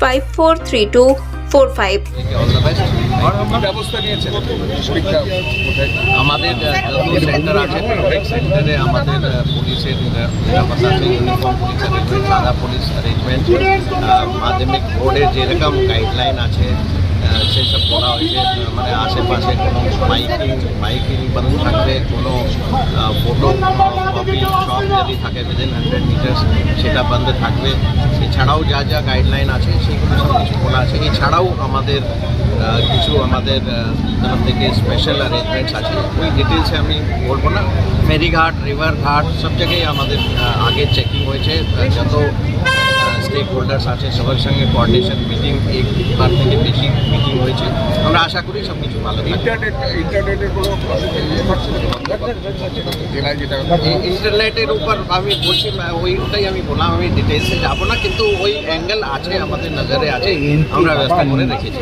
five four three two four five আমাদের centre আছে প্রত্যেক সেন্টারে আমাদের পুলিশের পুলিশ অ্যারেঞ্জমেন্ট সাদা পুলিশ মাধ্যমিক বোর্ডের যেরকম গাইডলাইন আছে সেসব করা হয়েছে মানে আশেপাশে কোনো মাইকিং মাইকিং বন্ধ থাকবে কোনো ফটো কপি শপ যদি থাকে উইদিন হান্ড্রেড মিটার্স সেটা বন্ধ থাকবে। এছাড়াও যা যা গাইডলাইন আছে, সেগুলো সব কিছু বলা আছে। এছাড়াও আমাদের কিছু আমাদের তরফ থেকে স্পেশাল অ্যারেঞ্জমেন্টস আছে। ওই ডিটেলসে আমি বলব না। ফেরিঘাট রিভার ঘাট সব জায়গায় আমাদের আগে চেকিং হয়েছে। যত স্টেক হোল্ডার্স আছে সবার সঙ্গে কোঅর্ডিনেশন মিটিং একবার থেকে বেশি মিটিং হয়েছে। আমরা আশা করি সব কিছু ভালো ইন্টারনেট ইন্টারনেটের কোনো উপর আমি বলছি ওইটাই আমি বললাম আমি ডিটেলসে যাব না কিন্তু ওই অ্যাঙ্গেল আছে আমাদের নজরে আছে। আমরা ব্যবস্থা করে রেখেছি।